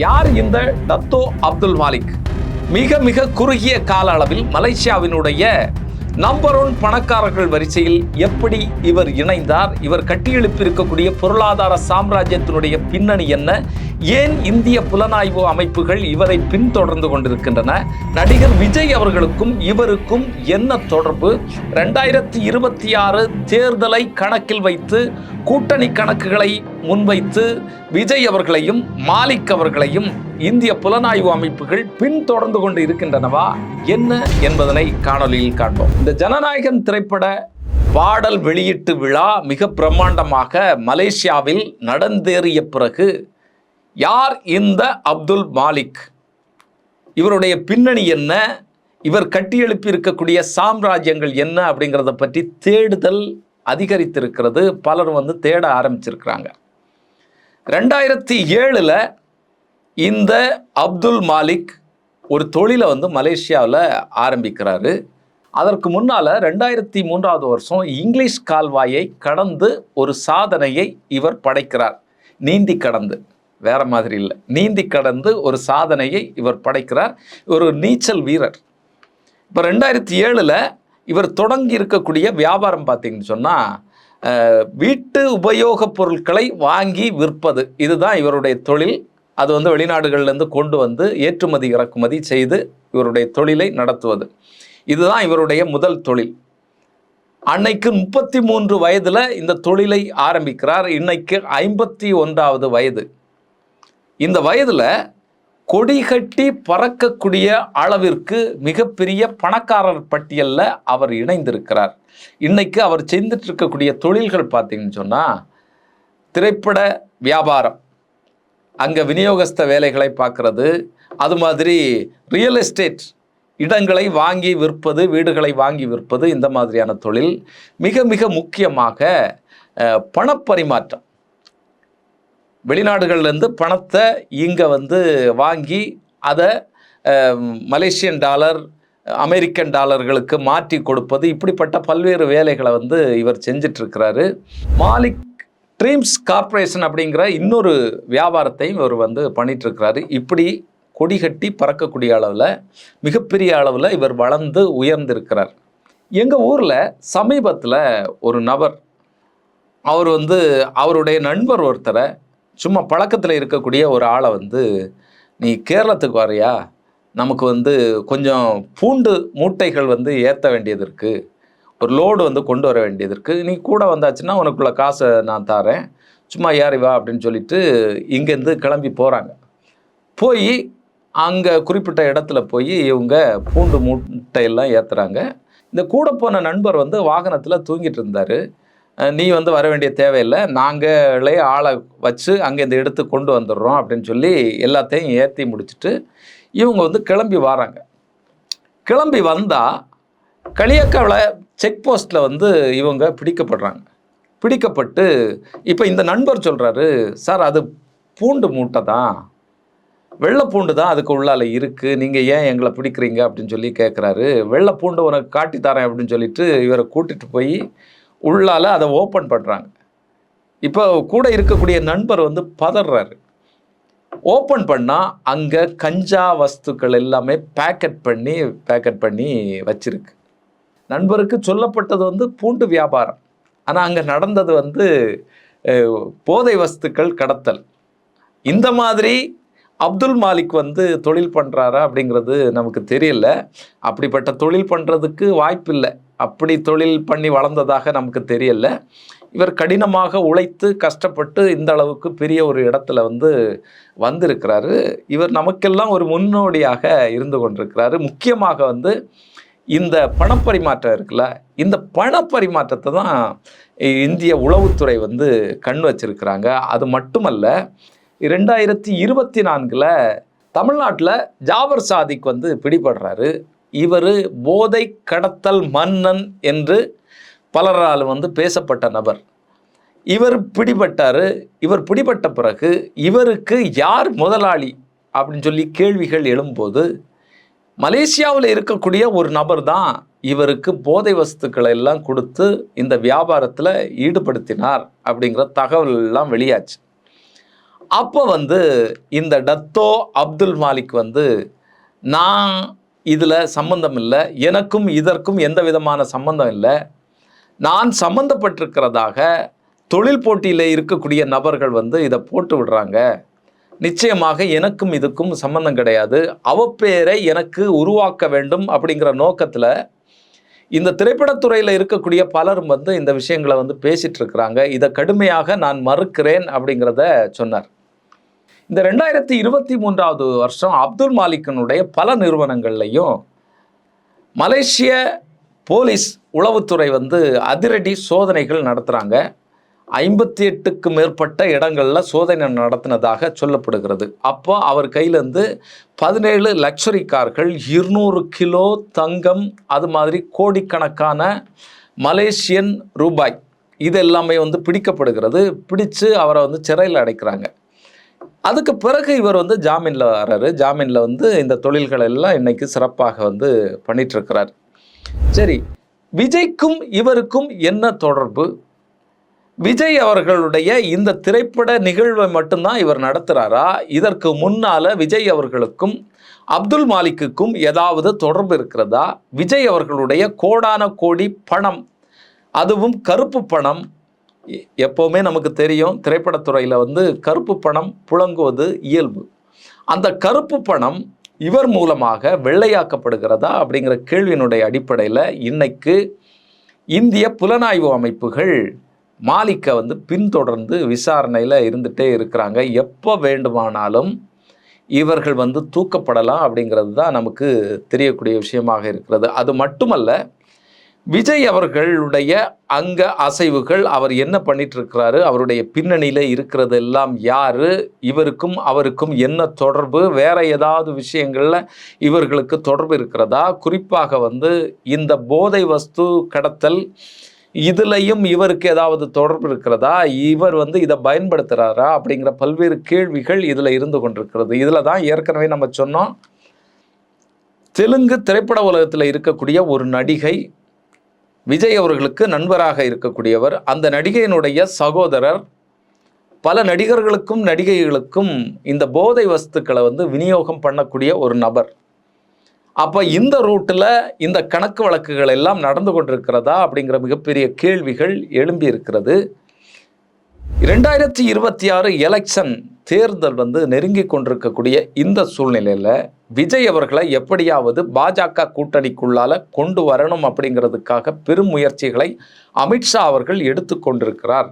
யார் இந்த டத்தோ அப்துல் மாலிக்? மிக மிக குறுகிய கால அளவில் மலேசியாவினுடைய நம்பர் ஒன் பணக்காரர்கள் வரிசையில் எப்படி இவர் இணைந்தார்? இவர் கட்டியெழுப்பியிருக்கக்கூடிய பொருளாதார சாம்ராஜ்யத்தினுடைய பின்னணி என்ன? ஏன் இந்திய புலனாய்வு அமைப்புகள் இவரை பின்தொடர்ந்து கொண்டிருக்கின்றன? நடிகர் விஜய் அவர்களுக்கும் இவருக்கும் என்ன தொடர்பு? ரெண்டாயிரத்தி இருபத்தி ஆறு தேர்தலை கணக்கில் வைத்து கூட்டணி கணக்குகளை முன்வைத்து விஜய் அவர்களையும் மாலிக் அவர்களையும் இந்திய புலனாய்வு அமைப்புகள் பின்தொடர்ந்து கொண்டு இருக்கின்றனவா? என்ன என்பதனை காணொலியில் காண்போம். இந்த ஜனநாயகன் திரைப்பட பாடல் வெளியீட்டு விழா மிக பிரம்மாண்டமாக மலேசியாவில் நடந்தேறிய பிறகு யார் இந்த அப்துல் மாலிக்? இவருடைய பின்னணி என்ன? இவர் கட்டியெழுப்பி இருக்கக்கூடிய சாம்ராஜ்யங்கள் என்ன அப்படிங்கிறத பற்றி தேடுதல் அதிகரித்திருக்கிறது. பலர் வந்து தேட ஆரம்பிச்சிருக்கிறாங்க. ரெண்டாயிரத்தி ஏழில் இந்த அப்துல் மாலிக் ஒரு தொழிலை வந்து மலேசியாவில் ஆரம்பிக்கிறாரு. அதற்கு முன்னால் ரெண்டாயிரத்தி மூன்றாவது வருஷம் இங்கிலீஷ் கால்வாயை கடந்து ஒரு சாதனையை இவர் படைக்கிறார். நீந்தி கடந்து. வேற மாதிரி இல்லை. நீந்தி கடந்து ஒரு சாதனையை இவர் படைக்கிறார். ஒரு நீச்சல் வீரர். இப்போ ரெண்டாயிரத்தி ஏழில் இவர் தொடங்கி இருக்கக்கூடிய வியாபாரம் பார்த்தீங்கன்னு சொன்னால் வீட்டு உபயோகப் பொருட்களை வாங்கி விற்பது. இதுதான் இவருடைய தொழில். அது வந்து வெளிநாடுகள்லேருந்து கொண்டு வந்து ஏற்றுமதி இறக்குமதி செய்து இவருடைய தொழிலை நடத்துவது. இதுதான் இவருடைய முதல் தொழில். அன்னைக்கு முப்பத்தி மூன்று வயதில் இந்த தொழிலை ஆரம்பிக்கிறார். இன்னைக்கு ஐம்பத்தி ஒன்றாவது வயது. இந்த வயதில் கொடி கட்டி பறக்கக்கூடிய அளவிற்கு மிகப்பெரிய பணக்காரர் பட்டியலில் அவர் இணைந்திருக்கிறார். இன்னைக்கு அவர் செய்துட்டு இருக்கக்கூடிய தொழில்கள் பார்த்தீங்கன்னு சொன்னால் திரைப்பட வியாபாரம். அங்கே விநியோகஸ்த வேலைகளை பார்க்குறது. அது மாதிரி ரியல் எஸ்டேட் இடங்களை வாங்கி விற்பது வீடுகளை வாங்கி விற்பது இந்த மாதிரியான தொழில் மிக மிக முக்கியமாக பணப்பரிமாற்றம். வெளிநாடுகள்லேருந்து பணத்தை இங்கே வந்து வாங்கி அதை மலேசியன் டாலர் அமெரிக்கன் டாலர்களுக்கு மாற்றி கொடுப்பது இப்படிப்பட்ட பல்வேறு வேலைகளை வந்து இவர் செஞ்சிட்ருக்கிறாரு. மாலிக் ட்ரீம்ஸ் கார்ப்பரேஷன் அப்படிங்கிற இன்னொரு வியாபாரத்தையும் இவர் வந்து பண்ணிகிட்ருக்கிறாரு இப்படி கொடி கட்டி பறக்கக்கூடிய அளவில் மிகப்பெரிய அளவில் இவர் வளர்ந்து உயர்ந்திருக்கிறார். எங்கள் ஊரில் சமீபத்தில் ஒரு நபர் அவர் வந்து அவருடைய நண்பர் ஒருத்தரை சும்மா பழக்கத்தில் இருக்கக்கூடிய ஒரு ஆளை வந்து நீ கேரளத்துக்கு வரியா நமக்கு வந்து கொஞ்சம் பூண்டு மூட்டைகள் வந்து ஏற்ற வேண்டியது இருக்குது ஒரு லோடு வந்து கொண்டு வர வேண்டியது இருக்குது நீ கூட வந்தாச்சுன்னா உனக்குள்ள காசை நான் தரேன் சும்மா ஏறி வா அப்படின்னு சொல்லிட்டு இங்கேருந்து கிளம்பி போகிறாங்க போய் அங்கே குறிப்பிட்ட இடத்துல போய் இவங்க பூண்டு மூட்டையெல்லாம் ஏற்றுறாங்க இந்த கூட போன நண்பர் வந்து வாகனத்தில் தூங்கிட்டு இருந்தார். நீ வந்து வர வேண்டிய தேவையில்லை. நாங்களே ஆளை வச்சு அங்கே இந்த எடுத்து கொண்டு வந்துடுறோம் அப்படின்னு சொல்லி எல்லாத்தையும் ஏற்றி முடிச்சுட்டு இவங்க வந்து கிளம்பி வராங்க. கிளம்பி வந்தால் களியக்காவில் செக் போஸ்ட்டில் வந்து இவங்க பிடிக்கப்படுறாங்க. பிடிக்கப்பட்டு இப்போ இந்த நண்பர் சொல்கிறாரு சார் அது பூண்டு மூட்டை தான் வெள்ளை பூண்டு தான் அதுக்கு உள்ளால் இருக்குது நீங்கள் ஏன் எங்களை பிடிக்கிறீங்க? அப்படின்னு சொல்லி கேட்குறாரு வெள்ளை பூண்டு உனக்கு காட்டி தரேன் அப்படின்னு சொல்லிட்டு இவரை கூட்டிகிட்டு போய் உள்ளால அதை ஓப்பன் பண்ணுறாங்க இப்போ கூட இருக்கக்கூடிய நண்பர் வந்து பதறாரு. ஓப்பன் பண்ணால் அங்கே கஞ்சா வஸ்துக்கள் எல்லாமே பேக்கெட் பண்ணி பேக்கெட் பண்ணி வச்சிருக்கு. நண்பருக்கு சொல்லப்பட்டது வந்து பூண்டு வியாபாரம். ஆனால் அங்கே நடந்தது வந்து போதை வஸ்துக்கள் கடத்தல். இந்த மாதிரி அப்துல் மாலிக் வந்து தொழில் பண்ணுறாரா அப்படிங்கிறது நமக்கு தெரியல. அப்படிப்பட்ட தொழில் பண்ணுறதுக்கு வாய்ப்பில்லை. அப்படி தொழில் பண்ணி வளர்ந்ததாக நமக்கு தெரியல. இவர் கடினமாக உழைத்து கஷ்டப்பட்டு இந்த அளவுக்கு பெரிய ஒரு இடத்துல வந்து வந்திருக்கிறாரு. இவர் நமக்கெல்லாம் ஒரு முன்னோடியாக இருந்து கொண்டிருக்கிறாரு. முக்கியமாக வந்து இந்த பணப்பரிமாற்றம் இருக்குல்ல இந்த பணப்பரிமாற்றத்தை தான் இந்திய உளவுத்துறை வந்து கண் வச்சிருக்கிறாங்க. அது மட்டுமல்ல ரெண்டாயிரத்தி இருபத்தி நான்கில் தமிழ்நாட்டில் ஜாபர் சாதிக் வந்து பிடிபடுறாரு. இவர் போதை கடத்தல் மன்னன் என்று பலரால் வந்து பேசப்பட்ட நபர். இவர் பிடிபட்டார். இவர் பிடிபட்ட பிறகு இவருக்கு யார் முதலாளி அப்படின்னு சொல்லி கேள்விகள் எழும்போது மலேசியாவில் இருக்கக்கூடிய ஒரு நபர் தான் இவருக்கு போதை வஸ்துக்களை எல்லாம் கொடுத்து இந்த வியாபாரத்தில் ஈடுபடுத்தினார் அப்படிங்கிற தகவல் எல்லாம் வெளியாச்சு. அப்போ வந்து இந்த டத்தோ அப்துல் மாலிக் வந்து நான் இதில் சம்பந்தம் இல்லை. எனக்கும் இதற்கும் எந்த விதமான சம்பந்தம் இல்லை. நான் சம்பந்தப்பட்டிருக்கிறதாக தொழில் போட்டியில் இருக்கக்கூடிய நபர்கள் வந்து இதை போட்டு விடுறாங்க. நிச்சயமாக எனக்கும் இதுக்கும் சம்பந்தம் கிடையாது. அவப்பேரை எனக்கு உருவாக்க வேண்டும் அப்படிங்கிற நோக்கத்தில் இந்த திரைப்படத்துறையில் இருக்கக்கூடிய பலரும் வந்து இந்த விஷயங்களை வந்து பேசிகிட்ருக்கிறாங்க இதை கடுமையாக நான் மறுக்கிறேன் அப்படிங்கிறத சொன்னார். இந்த ரெண்டாயிரத்தி இருபத்தி மூன்றாவது வருஷம் அப்துல் மாலிக்கினுடைய பல நிறுவனங்கள்லையும் மலேசிய போலீஸ் உளவுத்துறை வந்து அதிரடி சோதனைகள் நடத்துகிறாங்க ஐம்பத்தி எட்டுக்கு மேற்பட்ட இடங்களில் சோதனை நடத்தினதாக சொல்லப்படுகிறது. அப்போ அவர் கையிலேருந்து பதினேழு லக்ஸரி கார்கள் இருநூறு கிலோ தங்கம் அது மாதிரி கோடிக்கணக்கான மலேசியன் ரூபாய் இது எல்லாமே வந்து பிடிக்கப்படுகிறது. பிடிச்சு அவரை வந்து சிறையில் அடைக்கிறாங்க. அதுக்கு பிறகு இவர் வந்து ஜாமீனில் வர்றாரு. ஜாமீனில் வந்து இந்த தொழில்கள் எல்லாம் இன்னைக்கு சிறப்பாக வந்து பண்ணிகிட்ருக்கிறார் சரி விஜய்க்கும் இவருக்கும் என்ன தொடர்பு? விஜய் அவர்களுடைய இந்த திரைப்பட நிகழ்வை மட்டும்தான் இவர் நடத்துகிறாரா இதற்கு முன்னால விஜய் அவர்களுக்கும் அப்துல் மாலிக்குக்கும் ஏதாவது தொடர்பு இருக்கிறதா? விஜய் அவர்களுடைய கோடான கோடி பணம் அதுவும் கருப்பு பணம் எப்போவுமே நமக்கு தெரியும் திரைப்படத்துறையில் வந்து கருப்பு பணம் புழங்குவது இயல்பு. அந்த கருப்பு பணம் இவர் மூலமாக வெள்ளையாக்கப்படுகிறதா அப்படிங்கிற கேள்வியினுடைய அடிப்படையில் இன்னைக்கு இந்திய புலனாய்வு அமைப்புகள் மாலிக்கை வந்து பின்தொடர்ந்து விசாரணையில் இருந்துகிட்டே இருக்கிறாங்க. எப்போ வேண்டுமானாலும் இவர்கள் வந்து தூக்கப்படலாம் அப்படிங்கிறது தான் நமக்கு தெரியக்கூடிய விஷயமாக இருக்கிறது. அது மட்டுமல்ல விஜய் அவர்களுடைய அங்க அசைவுகள் அவர் என்ன பண்ணிட்டு இருக்கிறாரு அவருடைய பின்னணியில் இருக்கிறது எல்லாம் யாரு? இவருக்கும் அவருக்கும் என்ன தொடர்பு? வேற ஏதாவது விஷயங்கள்ல இவர்களுக்கு தொடர்பு இருக்கிறதா? குறிப்பாக வந்து இந்த போதை வஸ்து கடத்தல் இதுலையும் இவருக்கு ஏதாவது தொடர்பு இருக்கிறதா? இவர் வந்து இதை பயன்படுத்துறாரா? அப்படிங்கிற பல்வேறு கேள்விகள் இதுல இருந்து கொண்டிருக்கிறது. இதுல தான் ஏற்கனவே நம்ம சொன்னோம். தெலுங்கு திரைப்பட உலகத்தில் இருக்கக்கூடிய ஒரு நடிகை விஜய் அவர்களுக்கு நண்பராக இருக்கக்கூடியவர் அந்த நடிகையினுடைய சகோதரர் பல நடிகர்களுக்கும் நடிகைகளுக்கும் இந்த போதை வஸ்துக்களை வந்து விநியோகம் பண்ணக்கூடிய ஒரு நபர். அப்போ இந்த ரூட்டில் இந்த கணக்கு வழக்குகள் எல்லாம் நடந்து கொண்டிருக்கிறதா அப்படிங்கிற மிகப்பெரிய கேள்விகள் எழும்பி இருக்கிறது. ரெண்டாயிரத்தி இருபத்தி ஆறு எலெக்ஷன் தேர்தல் வந்து நெருங்கி கொண்டிருக்கக்கூடிய இந்த சூழ்நிலையில் விஜய் அவர்களை எப்படியாவது பாஜக கூட்டணிக்குள்ளால கொண்டு வரணும் அப்படிங்கிறதுக்காக பெரும் முயற்சிகளை அமித்ஷா அவர்கள் எடுத்துக்கொண்டிருக்கிறார்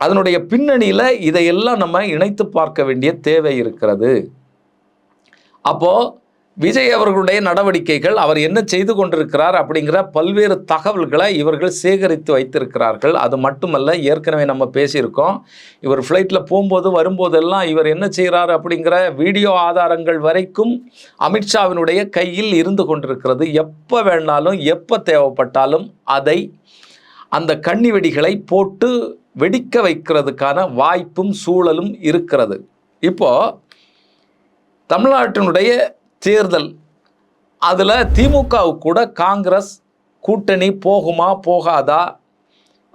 அதனுடைய பின்னணியில் இதையெல்லாம் நம்ம இணைத்து பார்க்க வேண்டிய தேவை இருக்கிறது. அப்போது விஜய் அவர்களுடைய நடவடிக்கைகள் அவர் என்ன செய்து கொண்டிருக்கிறார் அப்படிங்கிற பல்வேறு தகவல்களை இவர்கள் சேகரித்து வைத்திருக்கிறார்கள். அது மட்டுமல்ல ஏற்கனவே நம்ம பேசியிருக்கோம் இவர் ஃப்ளைட்டில் போகும்போது வரும்போதெல்லாம் இவர் என்ன செய்கிறார் அப்படிங்கிற வீடியோ ஆதாரங்கள் வரைக்கும் அமித்ஷாவினுடைய கையில் இருந்து கொண்டிருக்கிறது. எப்போ வேணாலும் எப்போ தேவைப்பட்டாலும் அதை அந்த கண்ணி வெடிகளை போட்டு வெடிக்க வைக்கிறதுக்கான வாய்ப்பும் சூழலும் இருக்கிறது. இப்போது தமிழ்நாட்டினுடைய தேர்தல். அதில் திமுகவுக்கு கூட காங்கிரஸ் கூட்டணி போகுமா போகாதா?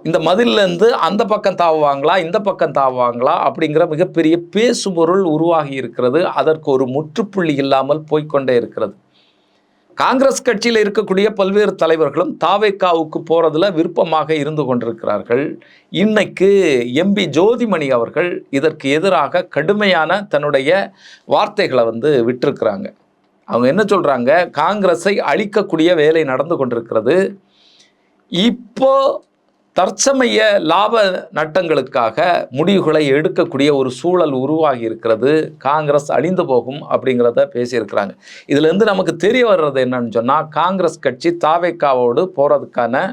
இந்த மதிலிருந்து அந்த பக்கம் தாவுவாங்களா இந்த பக்கம் தாவுவாங்களா? அப்படிங்கிற மிகப்பெரிய பேசுபொருள் உருவாகி இருக்கிறது. அதற்கு ஒரு முற்றுப்புள்ளி இல்லாமல் போய்க்கொண்டே இருக்கிறது. காங்கிரஸ் கட்சியில் இருக்கக்கூடிய பல்வேறு தலைவர்களும் தாவேக்காவுக்கு போகிறதுல விருப்பமாக இருந்து கொண்டிருக்கிறார்கள். இன்னைக்கு எம்பி ஜோதிமணி அவர்கள் இதற்கு எதிராக கடுமையான தன்னுடைய வார்த்தைகளை வந்து விட்டிருக்கிறாங்க. அவங்க என்ன சொல்கிறாங்க காங்கிரஸை அழிக்கக்கூடிய வேலை நடந்து கொண்டிருக்கிறது. இப்போ தற்சமய லாப நட்டங்களுக்காக முடிவுகளை எடுக்கக்கூடிய ஒரு சூழல் உருவாகி இருக்கிறது. காங்கிரஸ் அழிந்து போகும் அப்படிங்கிறத பேசியிருக்கிறாங்க. இதுலேருந்து நமக்கு தெரிய வர்றது என்னன்னு சொன்னால் காங்கிரஸ் கட்சி தாவேக்காவோடு போகிறதுக்கான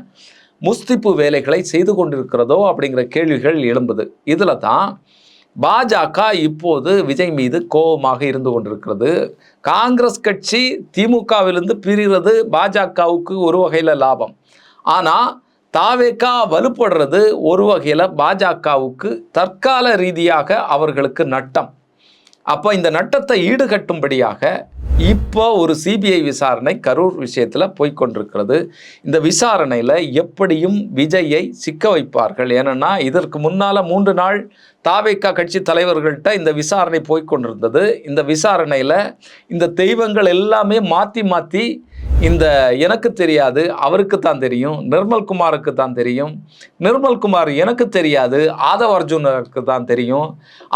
முஸ்திப்பு வேலைகளை செய்து கொண்டிருக்கிறதோ அப்படிங்கிற கேள்விகள் எழும்புது. இதில் தான் பாஜக இப்போது விஜய் மீது கோபமாக இருந்து கொண்டிருக்கிறது. காங்கிரஸ் கட்சி திமுகவிலிருந்து பிரிகிறது பாஜகவுக்கு ஒரு வகையில் லாபம். ஆனால் தாவேக்கா வலுப்படுறது ஒரு வகையில் பாஜகவுக்கு தற்கால ரீதியாக அவர்களுக்கு நட்டம். அப்போ இந்த நட்டத்தை ஈடுகட்டும்படியாக இப்போ ஒரு சிபிஐ விசாரணை கரூர் விஷயத்தில் போய்க்கொண்டிருக்கிறது இந்த விசாரணையில் எப்படியும் விஜயை சிக்க வைப்பார்கள். ஏன்னா இதற்கு முன்னால் மூன்று நாள் தாவேக்கா கட்சி தலைவர்கள்ட்ட இந்த விசாரணை போய்கொண்டிருந்தது இந்த விசாரணையில் இந்த தெய்வங்கள் எல்லாமே மாற்றி மாற்றி இந்த எனக்கு தெரியாது அவருக்கு தான் தெரியும் நிர்மல் குமாருக்கு தான் தெரியும். நிர்மல் குமார் எனக்கு தெரியாது ஆதவ அர்ஜுனருக்கு தான் தெரியும்.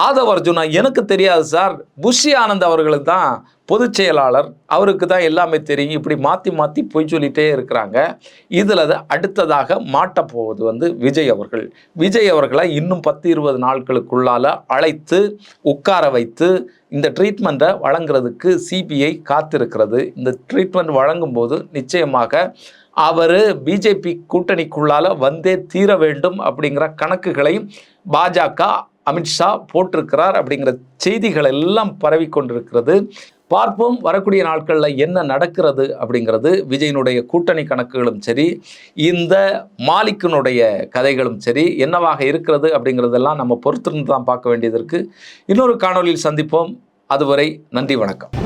ஆதவ அர்ஜுனா எனக்கு தெரியாது சார். புஷி ஆனந்த் அவர்களுக்கு தான் பொதுச் செயலாளர் அவருக்கு தான் எல்லாமே தெரியும். இப்படி மாற்றி மாற்றி பொய் சொல்லிட்டே இருக்கிறாங்க. இதில் அடுத்ததாக மாட்டப்போவது வந்து விஜய் அவர்கள். விஜய் அவர்களை இன்னும் பத்து இருபது நாட்களுக்குள்ளால அழைத்து உட்கார வைத்து இந்த ட்ரீட்மெண்ட்டை வழங்குறதுக்கு சிபிஐ காத்திருக்கிறது. இந்த ட்ரீட்மெண்ட் வழங்கும்போது நிச்சயமாக அவர் பிஜேபி கூட்டணிக்குள்ளால வந்தே தீர வேண்டும் அப்படிங்கிற கணக்குகளையும் பாஜக அமித்ஷா போட்டிருக்கிறார் அப்படிங்கிற செய்திகள் எல்லாம் பரவி கொண்டிருக்கிறது. பார்ப்போம் வரக்கூடிய நாட்களில் என்ன நடக்கிறது அப்படிங்கிறது விஜயனுடைய கூட்டணி கணக்குகளும் சரி இந்த மாலிக்கினுடைய கதைகளும் சரி என்னவாக இருக்கிறது அப்படிங்கிறதெல்லாம் நம்ம பொறுத்திருந்து தான் பார்க்க வேண்டியது இருக்குது இன்னொரு காணொளியில் சந்திப்போம். அதுவரை நன்றி வணக்கம்.